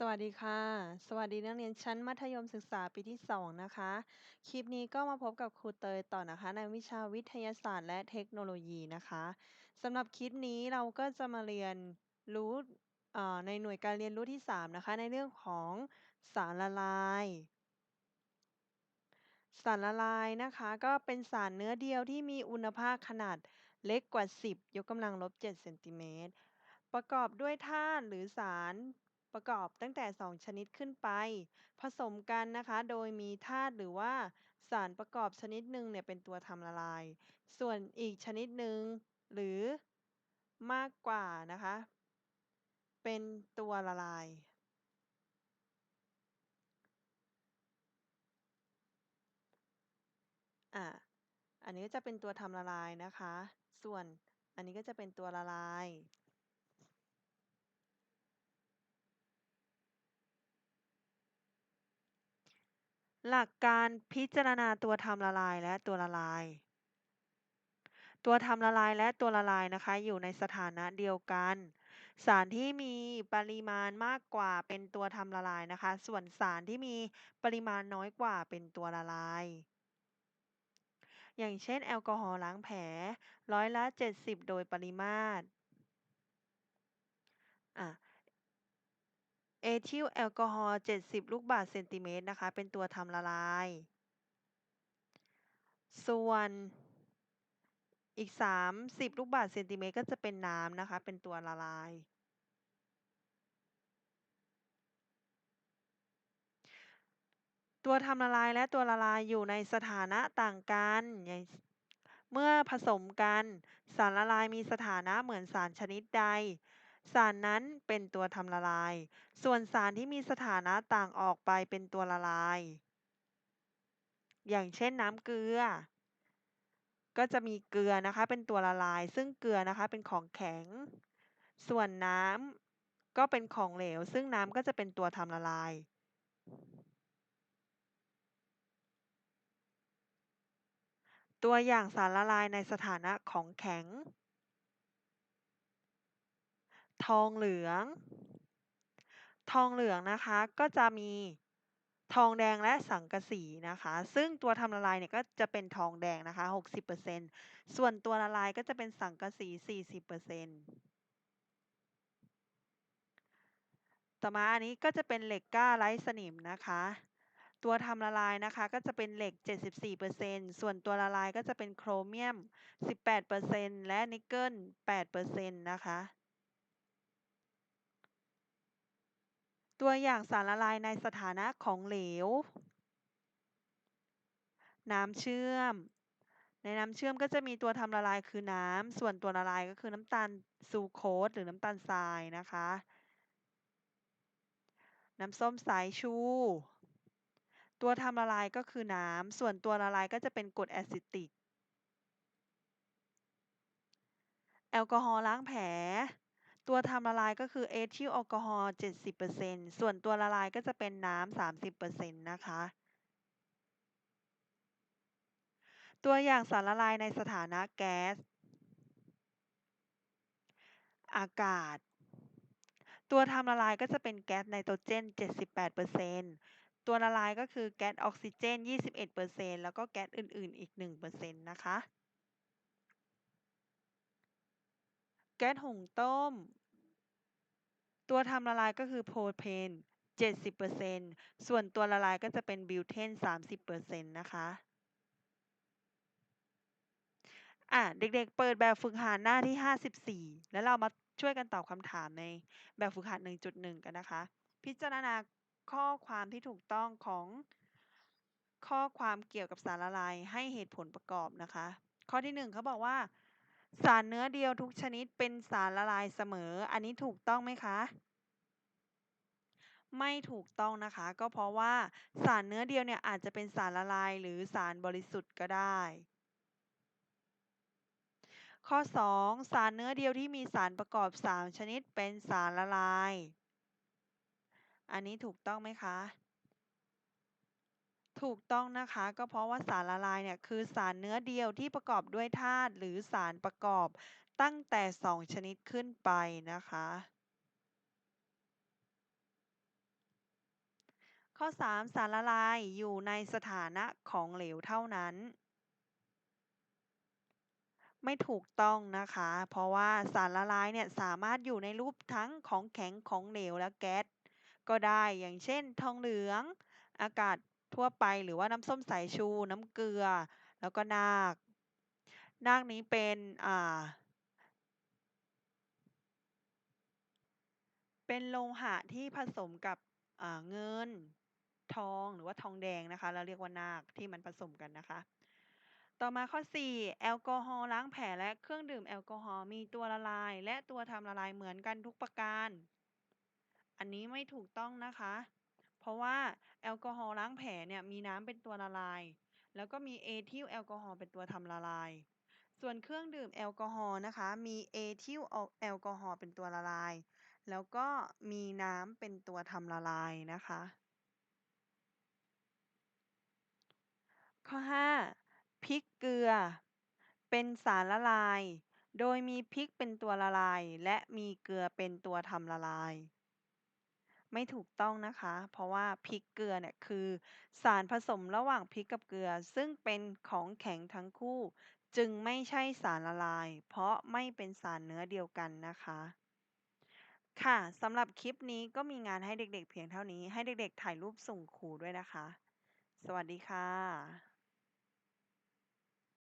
สวัสดีค่ะ สวัสดีนักเรียนชั้นมัธยมศึกษาปีที่ 2 นะคะ คลิปนี้ก็มาพบกับครูเตยต่อนะคะ ในวิชาวิทยาศาสตร์และเทคโนโลยีนะคะสำหรับคลิปนี้เราก็จะมาเรียนรู้ในหน่วยการเรียนรู้ที่ 3 นะคะ ในเรื่องของสารละลาย สารละลายนะคะ ก็เป็นสารเนื้อเดียวที่มีอุณหภาคขนาดเล็กกว่า 10 ยกกำลังลบ7เซนติเมตรประกอบด้วยธาตุหรือสาร ประกอบตั้งแต่ 2 ชนิดขึ้นไป ผสมกันนะคะ โดยมีธาตุหรือว่าสารประกอบชนิดหนึ่งเนี่ยเป็นตัวทำละลาย ส่วนอีกชนิดหนึ่งหรือมากกว่านะคะ เป็นตัวละลาย อ่าอันนี้ก็จะเป็นตัวทำละลายนะคะ ส่วนอันนี้ก็จะเป็นตัวละลาย หลักการพิจารณาตัวทำละลายและตัวละลาย ตัวทำละลายและตัวละลายนะคะ อยู่ในสถานะเดียวกัน สารที่มีปริมาณมากกว่าเป็นตัวทำละลายนะคะ ส่วนสารที่มีปริมาณน้อยกว่าเป็นตัวละลาย อย่างเช่น แอลกอฮอล์ล้างแผลร้อยละ 70 โดยปริมาตร อะ เอ ทิลแอลกอฮอล์70 ลูกบาศก์เซนติเมตรนะคะ เป็นตัวทำละลาย ส่วนอีก 30 ลูกบาศก์เซนติเมตรก็จะเป็นน้ำนะคะ เป็นตัวละลาย ตัวทำละลายและตัวละลายอยู่ในสถานะต่างกันเมื่อผสมกัน สารละลายมีสถานะเหมือนสารชนิดใด สารนั้นเป็นตัวทำละลาย ส่วนสารที่มีสถานะต่างออกไปเป็นตัวละลาย อย่างเช่นน้ำเกลือ ก็จะมีเกลือนะคะเป็นตัวละลาย ซึ่งเกลือนะคะเป็นของแข็ง ส่วนน้ำก็เป็นของเหลว ซึ่งน้ำก็จะเป็นตัวทำละลายตัวอย่างสารละลายในสถานะของแข็ง ทองเหลือง ทองเหลืองนะคะก็จะมีทองแดงและสังกะสีนะคะ ซึ่งตัวทำละลายเนี่ยก็จะเป็นทองแดงนะคะ 60%ส่วนตัวละลายก็จะเป็นสังกะสี 40%ต่อมาอันนี้ก็จะเป็นเหล็กกล้าไร้สนิมนะคะ ตัวทำละลายนะคะก็จะเป็นเหล็ก 74%ส่วนตัวละลายก็จะเป็นโครเมียม 18%และนิกเกิล 8%นะคะ ตัวอย่างสารละลายในสถานะของเหลว น้ำเชื่อม ในน้ำเชื่อมก็จะมีตัวทำละลายคือน้ำ ส่วนตัวละลายก็คือน้ำตาลซูโคสหรือน้ำตาลทรายนะคะ น้ำส้มสายชู ตัวทำละลายก็คือน้ำ ส่วนตัวละลายก็จะเป็นกรดแอซิติก แอลกอฮอล์ล้างแผล ตัวทำละลายก็คือเอทิลแอลกอฮอล์70%ส่วนตัวละลายก็จะเป็นน้ำ30%นะคะ ตัวอย่างสารละลายในสถานะแก๊ส อากาศ ตัวทำละลายก็จะเป็นแก๊สไนโตรเจน 78%ตัวละลายก็คือแก๊สออกซิเจน 21%แล้วก็แก๊สอื่น ๆ อีก 1%นะคะ แก๊สหุงต้ม ตัวทำละลายก็คือโพรเพน70%ส่วนตัวละลายก็จะเป็นบิวเทน30%นะคะอะเด็กๆ เปิดแบบฝึกหัดหน้าที่ 54 แล้วเรามาช่วยกันตอบคำถามในแบบฝึกหัด 1.1 กันนะคะ พิจารณาข้อความที่ถูกต้องของข้อความเกี่ยวกับสารละลายให้เหตุผลประกอบนะคะ ข้อที่ 1เขาบอกว่า สารเนื้อเดียวทุกชนิดเป็นสารละลายเสมอ อันนี้ถูกต้องไหมคะ ไม่ถูกต้องนะคะ ก็เพราะว่าสารเนื้อเดียวเนี่ยอาจจะเป็นสารละลายหรือสารบริสุทธิ์ก็ได้ ข้อ 2 สารเนื้อเดียวที่มีสารประกอบ 3 ชนิดเป็นสารละลาย อันนี้ถูกต้องไหมคะ ถูกต้องนะคะ ก็เพราะว่าสารละลายเนี่ยคือสารเนื้อเดียวที่ประกอบด้วยธาตุหรือสารประกอบตั้งแต่ 2 ชนิดขึ้นไปนะคะ ข้อ 3 สารละลายอยู่ในสถานะของเหลวเท่านั้น ไม่ถูกต้องนะคะ เพราะว่าสารละลายเนี่ยสามารถอยู่ในรูปทั้งของแข็งของเหลวและแก๊สก็ได้อย่างเช่น ทองเหลือง อากาศ ทั่วไป หรือว่าน้ำส้มสายชู น้ำเกลือ แล้วก็นาค นาคนี้เป็นอ่าเป็นโลหะที่ผสมกับเงินทองหรือว่าทองแดงนะคะ เราเรียกว่านาคที่มันผสมกันนะคะ ต่อมาข้อ 4 แอลกอฮอล์ล้างแผลและเครื่องดื่มแอลกอฮอล์มีตัวละลาย และตัวทำละลายเหมือนกันทุกประการ อันนี้ไม่ถูกต้องนะคะ เพราะว่า อลกอฮอล์ล้างแผลเนี่ยมีน้ำเป็นตัวละลาย แล้วก็มีเอทิลแอลกอฮอล์เป็นตัวทำละลาย ส่วนเครื่องดื่มแอลกอฮอล์นะคะ มีเอทิลแอลกอฮอล์เป็นตัวละลาย แล้วก็มีน้ำเป็นตัวทำละลายนะคะ ข้อ 5 พริกเกลือ เป็นสารละลาย โดยมีพริกเป็นตัวละลาย และมีเกลือเป็นตัวทำละลาย ไม่ถูกต้องนะคะ เพราะว่าพริกเกลือเนี่ยคือสารผสมระหว่างพริกกับเกลือ ซึ่งเป็นของแข็งทั้งคู่ จึงไม่ใช่สารละลาย เพราะไม่เป็นสารเนื้อเดียวกันนะคะ ค่ะสำหรับคลิปนี้ก็มีงานให้เด็กๆเพียงเท่านี้ ให้เด็กๆถ่ายรูปส่งครูด้วยนะคะ สวัสดีค่ะ